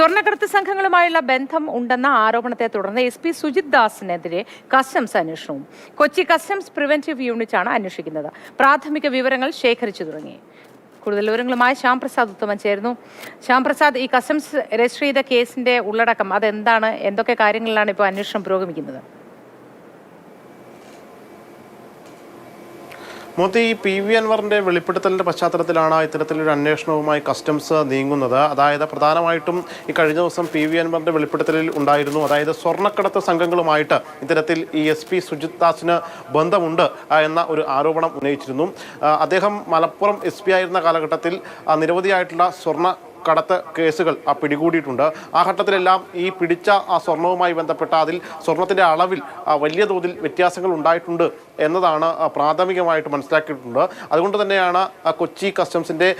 സ്വർണക്കടത്ത് സംഘങ്ങളുമായുള്ള ബന്ധം ഉണ്ടെന്ന ആരോപണത്തെ തുടർന്ന് എസ് പി സുജിത് ദാസിനെതിരെ കസ്റ്റംസ് അന്വേഷണവും കൊച്ചി കസ്റ്റംസ് പ്രിവെന്റീവ് ആണ് അന്വേഷിക്കുന്നത്. പ്രാഥമിക വിവരങ്ങൾ ശേഖരിച്ചു തുടങ്ങി. കൂടുതൽ വിവരങ്ങളുമായി ശ്യാം പ്രസാദ് ഉത്തമൻ ചേരുന്നു. ശ്യാം പ്രസാദ് ഈ കസ്റ്റംസ് രജിസ്റ്റർ ചെയ്ത കേസിന്റെ ഉള്ളടക്കം അതെന്താണ്? എന്തൊക്കെ കാര്യങ്ങളിലാണ് ഇപ്പോൾ അന്വേഷണം പുരോഗമിക്കുന്നത്? മോത്തി ഈ പി വി അൻവറിന്റെ വെളിപ്പെടുത്തലിന്റെ പശ്ചാത്തലത്തിലാണ് ഇത്തരത്തിലൊരു അന്വേഷണവുമായി കസ്റ്റംസ് നീങ്ങുന്നത്. അതായത് പ്രധാനമായിട്ടും ഈ കഴിഞ്ഞ ദിവസം പി വി അൻവറിന്റെ വെളിപ്പെടുത്തലിൽ ഉണ്ടായിരുന്നു. അതായത് സ്വർണക്കടത്ത് സംഘങ്ങളുമായിട്ട് ഇത്തരത്തിൽ ഈ എസ് പി സുജിത് ദാസിന് ബന്ധമുണ്ട് എന്ന ഒരു ആരോപണം ഉന്നയിച്ചിരുന്നു. അദ്ദേഹം മലപ്പുറം എസ് പി ആയിരുന്ന കാലഘട്ടത്തിൽ നിരവധിയായിട്ടുള്ള സ്വർണ കടത്ത് കേസുകൾ പിടികൂടിയിട്ടുണ്ട്. ആ ഘട്ടത്തിലെല്ലാം ഈ പിടിച്ച ആ സ്വർണവുമായി ബന്ധപ്പെട്ട അതിൽ സ്വർണത്തിന്റെ അളവിൽ വലിയ തോതിൽ വ്യത്യാസങ്ങൾ ഉണ്ടായിട്ടുണ്ട് എന്നതാണ് പ്രാഥമികമായിട്ട് മനസ്സിലാക്കിയിട്ടുണ്ട്. അതുകൊണ്ട് തന്നെയാണ് കൊച്ചി കസ്റ്റംസിന്റെ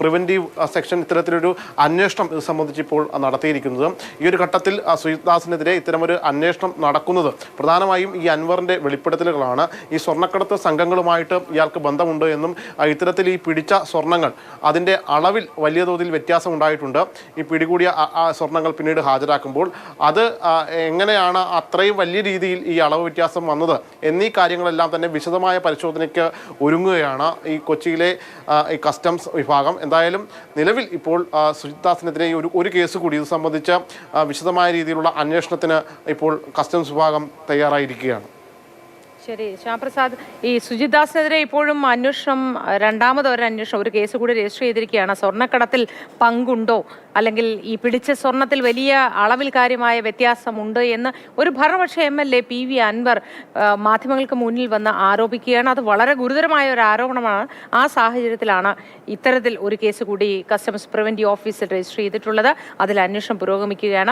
പ്രിവെന്റീവ് സെക്ഷൻ ഇത്തരത്തിലൊരു അന്വേഷണം ഇത് സംബന്ധിച്ച് ഇപ്പോൾ നടത്തിയിരിക്കുന്നത്. ഈ ഒരു ഘട്ടത്തിൽ സുജിത്ദാസിനെതിരെ സുജിത് ദാസിനെതിരെ ഇത്തരമൊരു അന്വേഷണം നടക്കുന്നത് പ്രധാനമായും ഈ അൻവറിന്റെ വെളിപ്പെടുത്തലുകളാണ്. ഈ സ്വർണക്കടത്ത് സംഘങ്ങളുമായിട്ട് ഇയാൾക്ക് ബന്ധമുണ്ട് എന്നും ഇത്തരത്തിൽ ഈ പിടിച്ച സ്വർണങ്ങൾ അതിന്റെ അളവിൽ വലിയ തോതിൽ വ്യത്യാസം ഉണ്ടായിട്ടുണ്ട്. ഈ പിടികൂടിയ സ്വർണങ്ങൾ പിന്നീട് ഹാജരാക്കുമ്പോൾ അത് എങ്ങനെയാണ് അത്രയും വലിയ രീതിയിൽ ഈ അളവ് വ്യത്യാസം വന്നത് എന്നീ കാര്യങ്ങളെല്ലാം തന്നെ വിശദമായ പരിശോധനയ്ക്ക് ഒരുങ്ങുകയാണ് ഈ കൊച്ചിയിലെ ഈ കസ്റ്റംസ് വിഭാഗം. എന്തായാലും നിലവിൽ ഇപ്പോൾ സുജിത്ദാസിനെതിരെ സുജിത് ദാസിനെതിരെ ഒരു ഒരു കേസ് കൂടി ഇത് സംബന്ധിച്ച് വിശദമായ രീതിയിലുള്ള അന്വേഷണത്തിന് ഇപ്പോൾ കസ്റ്റംസ് വിഭാഗം തയ്യാറായിരിക്കുകയാണ്. ശരി ശ്യാംപ്രസാദ് ഈ സുജിത് ദാസിനെതിരെ ഇപ്പോഴും അന്വേഷണം രണ്ടാമത് ഒരു അന്വേഷണം ഒരു കേസ് കൂടി രജിസ്റ്റർ ചെയ്തിരിക്കുകയാണ്. സ്വർണക്കടത്തിൽ പങ്കുണ്ടോ? അല്ലെങ്കിൽ ഈ പിടിച്ച സ്വർണത്തിൽ വലിയ അളവിൽ കാര്യമായ വ്യത്യാസമുണ്ട് എന്ന് ഒരു ഭരണപക്ഷ M L A P V Anvar മാധ്യമങ്ങൾക്ക് മുന്നിൽ വന്ന് ആരോപിക്കുകയാണ്. അത് വളരെ ഗുരുതരമായ ഒരു ആരോപണമാണ്. ആ സാഹചര്യത്തിലാണ് ഇത്തരത്തിൽ ഒരു കേസ് കൂടി കസ്റ്റംസ് പ്രിവന്റീവ് ഓഫീസിൽ രജിസ്റ്റർ ചെയ്തിട്ടുള്ളത്. അതിൽ അന്വേഷണം പുരോഗമിക്കുകയാണ്.